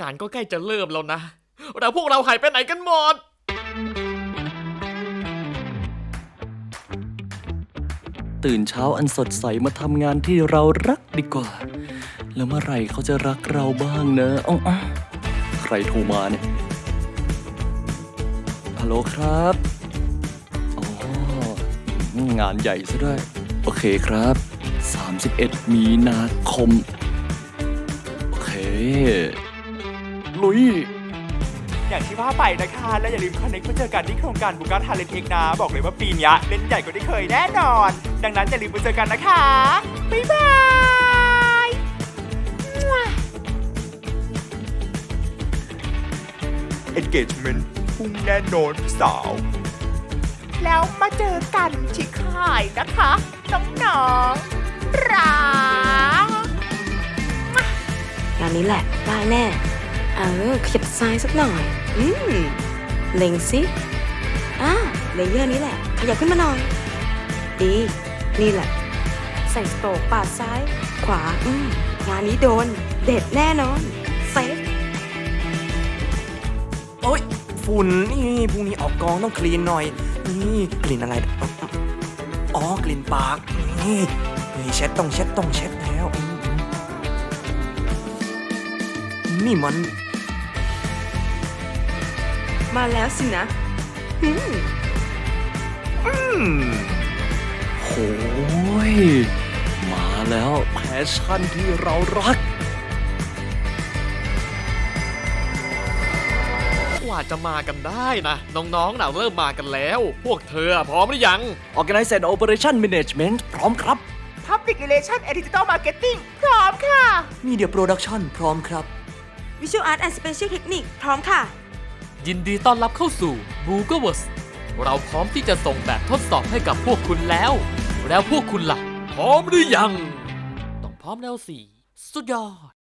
งานก็ใกล้จะเริ่มแล้วนะแต่พวกเราหายไปไหนกันหมด ตื่นเช้าอันสดใสมาทำงานที่เรารักดีกว่า แล้วเมื่อไหร่เขาจะรักเราบ้างเนอะอ๋อใครโทรมาเนี่ย ฮัลโหลครับ อ๋องานใหญ่ซะด้วย โอเคครับ 31 มีนาคม โอเค ลุย อย่างที่ว่าไปนะคะ และอย่าลืมคอนเน็กมาเจอกันที่โครงการบุก a ทาเลนเอกนะ บอกเลยว่าปีเนี้ยเล่นใหญ่กว่าที่เคยแน่นอน ดังนั้นอย่าลืมมาเจอกันนะคะ บ๊ายบาย engagement พุ่งแน่นอนสาว แล้วมาเจอกันที่ค่ายนะคะน้องๆรัก งานนี้แหละ ได้แน่ เออขยับซ้ายสักหน่อย อืมเล็งสิอ่าเลเยอร์นี้แหละ ขยับขึ้นมาหน่อย ดี นี่แหละ ใส่สโตกปาดซ้าย ขวา อืมงานนี้โดน เด็ดแน่นอน เซฟ โอ๊ยฝุ่นนี่พรุ่งนี้ออกกองต้องคลีนหน่อย นี่กลิ่นอะไร อ๋อกลิ่นปาก นี่นี่เช็ดต้องเช็ดต้องเช็ดแล้ว นี่มัน มาแล้วสินะอืมอืมโหยมาแล้วแพชชั่นที่เรารัก กว่าจะมากันได้นะ น้องๆน่ะเริ่มมากันแล้ว พวกเธอพร้อมหรือยัง Organize and Operation Management พร้อมครับ Public Relation and Digital Marketing พร้อมค่ะ Media Production พร้อมครับ Visual Art and Special Technique พร้อมค่ะ ยินดีต้อนรับเข้าสู่ Google w o r s เราพร้อมที่จะส่งแบบทดสอบให้กับพวกคุณแล้ว แล้วพวกคุณล่ะ พร้อมหรือยัง ต้องพร้อมแล้วสิ สุดยอด